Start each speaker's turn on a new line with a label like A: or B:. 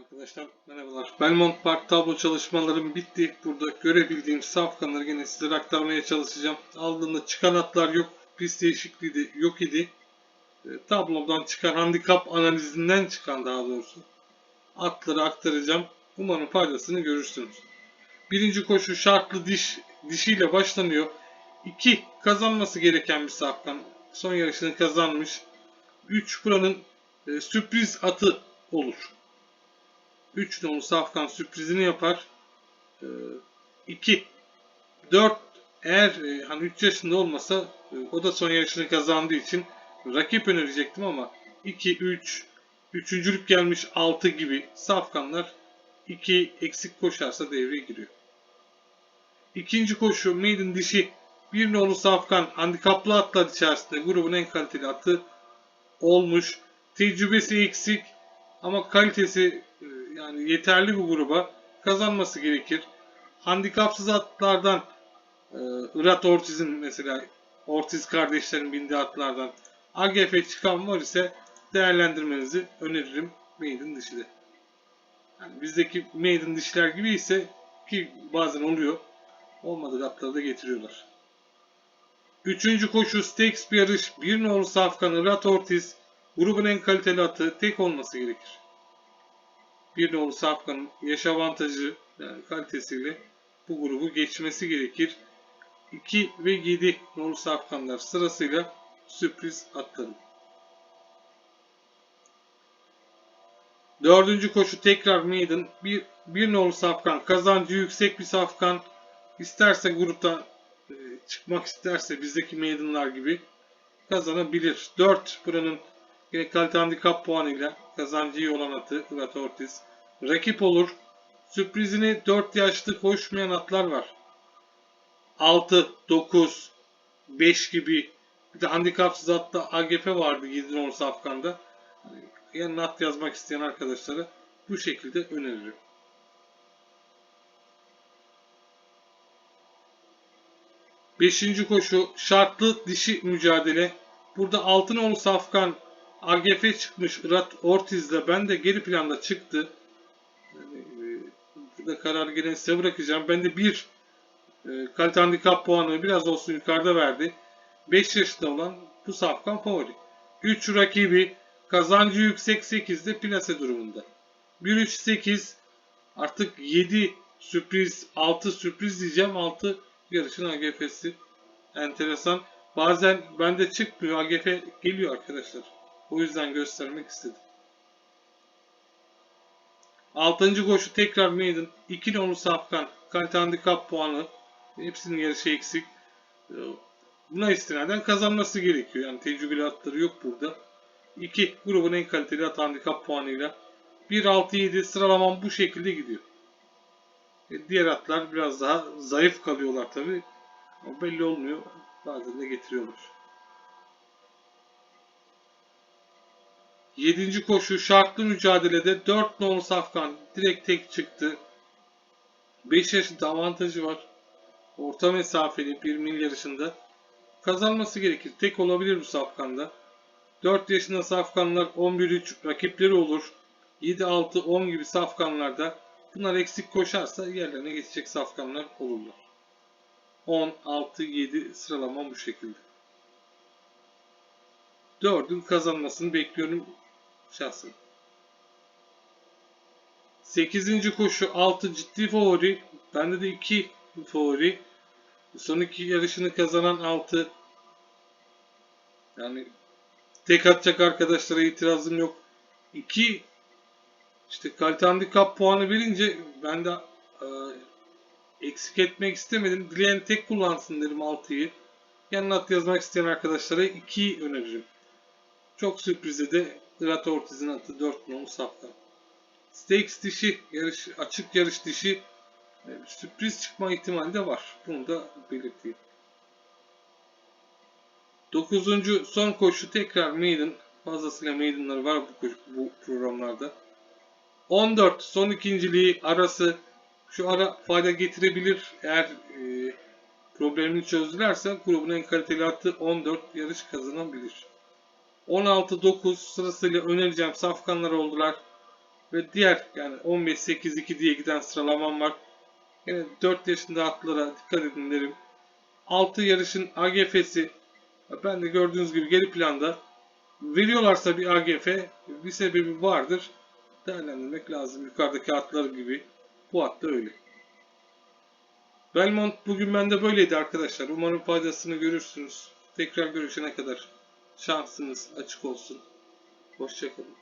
A: Arkadaşlar merhabalar. Belmont Park tablo çalışmalarım bitti. Burada görebildiğim safkanları yine sizlere aktarmaya çalışacağım. Aldığımda çıkan atlar yok. Pist değişikliği de yok idi. E, tablodan çıkan handikap analizinden çıkan daha doğrusu atları aktaracağım. Umarım faydasını görürsünüz. Birinci koşu şartlı diş dişiyle başlanıyor. 2 kazanması gereken bir safkan. Son yarışını kazanmış. 3 buranın e, sürpriz atı olur. 3 nolu safkan sürprizini yapar. 2 4 eğer e, hani 3 yaşında olmasa e, o da son yarışını kazandığı için rakip önerecektim ama 2 3 üçüncülük gelmiş 6 gibi safkanlar 2 eksik koşarsa devreye giriyor. İkinci koşu maiden dişi bir nolu safkan handikaplı atlar içerisinde grubun en kaliteli atı olmuş. Tecrübesi eksik ama kalitesi yani yeterli bir gruba kazanması gerekir. Handikapsız atlardan e, Irat Ortiz'in mesela Ortiz kardeşlerin bindiği atlardan AGF çıkan var ise değerlendirmenizi öneririm maiden dişide. Yani bizdeki maiden dişler gibi ise ki bazen oluyor. Olmadığı atları da getiriyorlar. Üçüncü koşu Stakes bir yarış. Bir nolu safkan Irat Ortiz grubun en kaliteli atı tek olması gerekir. Bir nolu safkanın yaş avantajı yani kalitesiyle bu grubu geçmesi gerekir. 2 ve 7 nolu safkanlar sırasıyla sürpriz atları. Dördüncü koşu tekrar maiden. Bir, bir nolu safkan kazancı yüksek bir safkan. İsterse gruptan e, çıkmak isterse bizdeki maidenlar gibi kazanabilir. 4 buranın yine kalite handikap puanıyla kazancı olan atı Irat Ortiz. Rakip olur. Sürprizini 4 yaşlı koşmayan atlar var. 6, 9, 5 gibi bir de handikapsız hatta AGF vardı 7 nolu safkanda. Yanına at yazmak isteyen arkadaşlara bu şekilde öneririm. Beşinci koşu şartlı dişi mücadele. Burada Altınoğlu Safkan AGF çıkmış Irat Ortiz'le ben de geri planda çıktı. Yani, e, burada karar gene size bırakacağım. Ben de bir e, kalite handikap puanı biraz olsun yukarıda verdi. 5 yaşında olan bu Safkan favori. 3 rakibi kazancı yüksek 8'de plase durumunda. 1-3-8 artık 7 sürpriz 6 sürpriz diyeceğim 6 yarışın AGF'si. Enteresan. Bazen bende çıkmıyor. AGF geliyor arkadaşlar. O yüzden göstermek istedim. Altıncı koşu tekrar maiden. 2 nolu safkan. Kalite handikap puanı. Hepsinin yarışı eksik. Buna istinaden kazanması gerekiyor. Yani tecrübeli atları yok burada. 2 grubun en kaliteli at handikap puanıyla. 1-6-7 sıralamam bu şekilde gidiyor. E, diğer atlar biraz daha zayıf kalıyorlar tabi. Belli olmuyor. Bazen de getiriyorlar. Yedinci koşu şartlı mücadelede 4 nolu safkan direkt tek çıktı. 5 yaşında avantajı var. Orta mesafeli bir mil yarışında. Kazanması gerekir. Tek olabilir bu safkanda. 4 yaşında safkanlar 11-3 rakipleri olur. 7-6-10 gibi safkanlarda bunlar eksik koşarsa yerlerine geçecek safkanlar olurlar. 10, 6, 7 sıralama bu şekilde. 4'ün kazanmasını bekliyorum şahsen. 8. koşu 6 ciddi favori. Bende de 2 favori. Son iki yarışını kazanan 6. Yani tek atacak arkadaşlara itirazım yok. 2 işte kalite handikap puanı verince ben de e, eksik etmek istemedim. Dileyen tek kullansın derim 6'yı. Yanına at yazmak isteyen arkadaşlara 2'yi öneririm. Çok sürprize de Irat Ortiz'in atı 4 nolu safkan. Stakes dişi, yarış, açık yarış dişi e, sürpriz çıkma ihtimali de var. Bunu da belirteyim. 9. son koşu tekrar maiden. Fazlasıyla maidenlar var bu, bu programlarda. 14 son ikinciliği arası şu ara fayda getirebilir. Eğer e, problemini çözdülerse grubun en kaliteli atı 14 yarış kazanabilir. 16-9 sırasıyla önereceğim safkanlar oldular. ve diğer yani 15-8-2 diye giden sıralamam var. Yine 4 yaşında atlara dikkat edin derim. 6 yarışın AGF'si ben de gördüğünüz gibi geri planda veriyorlarsa bir AGF bir sebebi vardır. Değerlendirmek lazım. Yukarıdaki atlar gibi. Bu at da öyle. Belmont bugün bende böyleydi arkadaşlar. Umarım faydasını görürsünüz. Tekrar görüşene kadar şansınız açık olsun. Hoşçakalın.